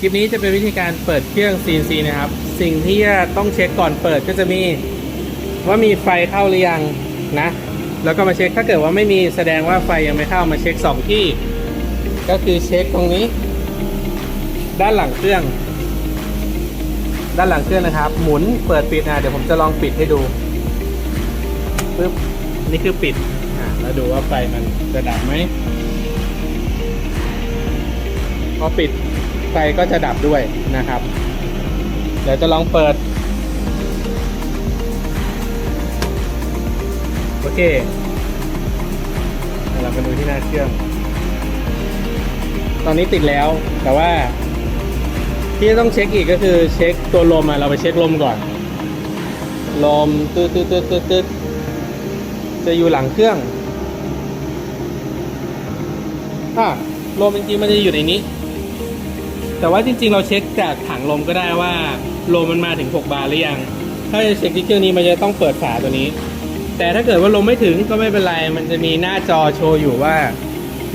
คลิปนี้จะเป็นวิธีการเปิดเครื่อง CNC นะครับ สิ่งที่จะต้องเช็คก่อนเปิดก็จะมีว่ามีไฟเข้าหรือยังนะ แล้วก็มาเช็คถ้าเกิดว่าไม่มีแสดงว่าไฟยังไม่เข้ามาเช็คสองที่ ก็คือเช็คตรงนี้ ด้านหลังเครื่อง ด้านหลังเครื่องนะครับ หมุนเปิดปิดนะเดี๋ยวผมจะลองปิดให้ดูปึ๊บนี่คือปิดอ่าแล้วดูว่าไฟมันจะดับไหมพอปิด ฟก็จะดับด้วยนะครับ เดี๋ยวจะลองเปิด โอเคเดี๋ยวเราไปดูที่หน้าเครื่อง ตอนนี้ติดแล้วแต่ว่า ที่ต้องเช็คอีกก็คือเช็คตัวลมอะเราไปเช็คลมก่อน ลมตืดตืดตืดตืดตืดจะอยู่หลังเครื่องอะลมจริงๆมันจะอยู่ในนี้ แต่ว่าจริงๆ เราเช็คจากถังลมก็ได้ว่าลมมันมาถึง 6 บาร์หรือยัง ถ้าจะเช็คที่เครื่องนี้มันจะต้องเปิดฝาตัวนี้ แต่ถ้าเกิดว่าลมไม่ถึงก็ไม่เป็นไร มันจะมีหน้าจอโชว์อยู่ว่า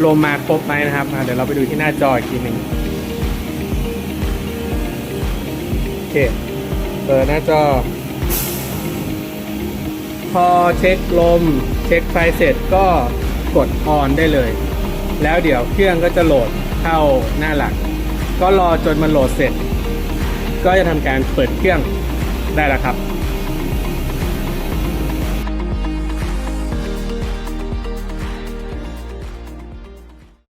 ลมมาครบไหมนะครับเดี๋ยวเราไปดูที่หน้าจออีกทีหนึ่งโอเค เปิดหน้าจอ พอเช็คลม เช็คไฟเสร็จก็กดออนได้เลย แล้วเดี๋ยวเครื่องก็จะโหลดเข้าหน้าหลัก ก็รอจนมันโหลดเสร็จ ก็จะทำการเปิดเครื่องได้แล้วครับ